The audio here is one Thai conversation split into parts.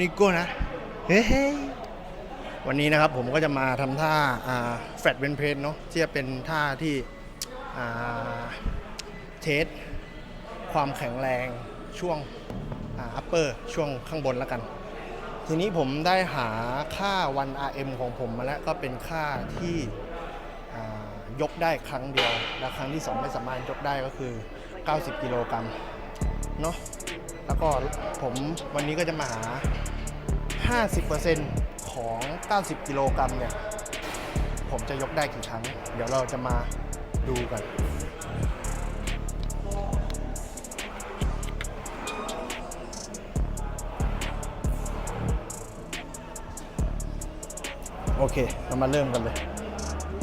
นิโก้นะ เฮ้ยวันนี้นะครับผมก็จะมาทำท่าแฟดเวนเพนเนาะที่จะเป็นท่าที่เทสความแข็งแรงช่วงอัปเปอร์ช่วงข้างบนแล้วกัน ทีนี้ผมได้หาค่า 1RM ของผมมาแล้วก็เป็นค่าที่ยกได้ครั้งเดียว และครั้งที่ 2 ไม่สามารถยกได้ก็คือ 90 กิโลกรัมเนาะ แล้วก็ผมวันนี้ก็จะมาหา 50%ของ 90 กิโลกรัมเนี่ย ผมจะยกได้กี่ครั้ง เดี๋ยวเราจะมาดูกันโอเค เรามาเริ่มกันเลย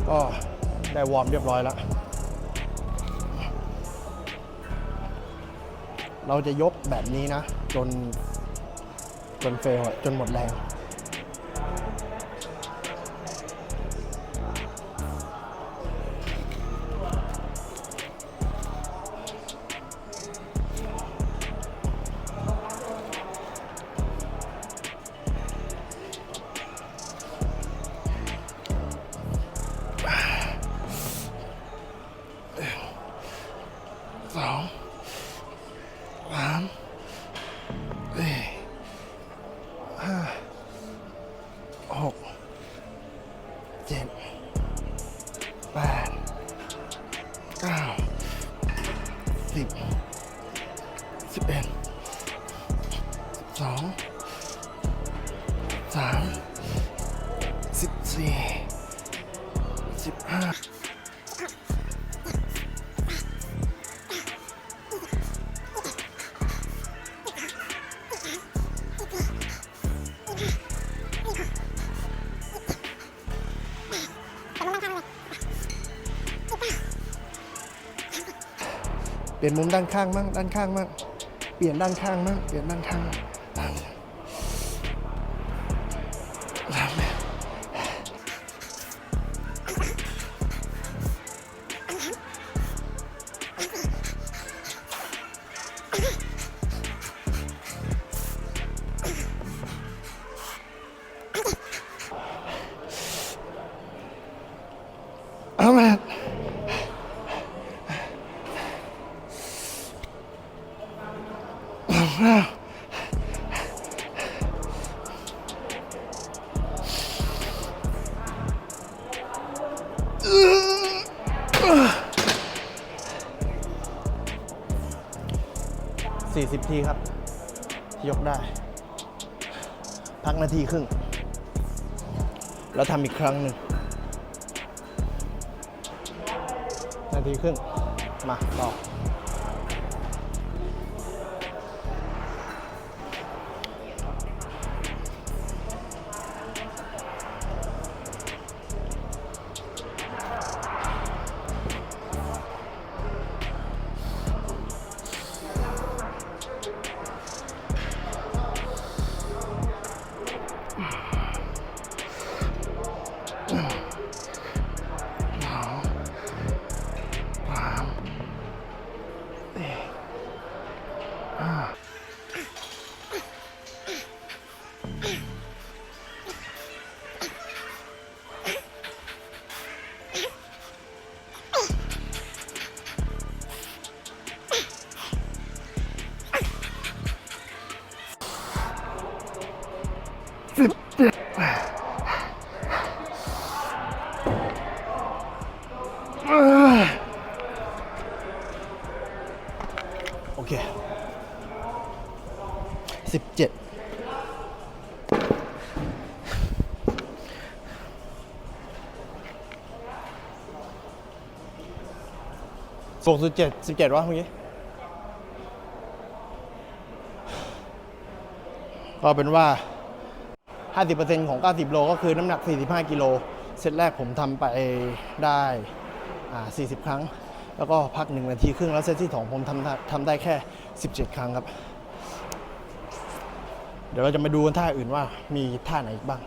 ก็ได้วอร์มเรียบร้อยแล้ว เราจะยกแบบนี้นะ จนจนเฟลอะจนหมดแรง สามสี่ห้าหกเจ็ดแปดเก้าสิบสิบเอ็ดสิบสองสามสิบสี่สิบห้า เปลี่ยนมุมด้านข้างมั่งด้านข้างมั่งเปลี่ยนด้านข้างมั่งเปลี่ยนด้านข้าง สี่สิบทีครับ ยกได้ พักนาทีครึ่ง แล้วทำอีกครั้งหนึ่ง นาทีครึ่ง มาต่อ สิบเจ็ดสูงสุดเจ็ดสิบเจ็ดวะเมื่อกี้ก็เป็นว่า 50%ของ 90 โล ก็คือน้ำหนัก 45 กิโล เซตแรกผมทำไปได้ 40 ครั้ง แล้วก็พัก 1 นาทีครึ่ง แล้วเซตที่ 2 ผมทำทำได้แค่ 17 ครั้งครับ เดี๋ยวเราจะมาดูท่าอื่นว่ามีท่าไหนอีกบ้าง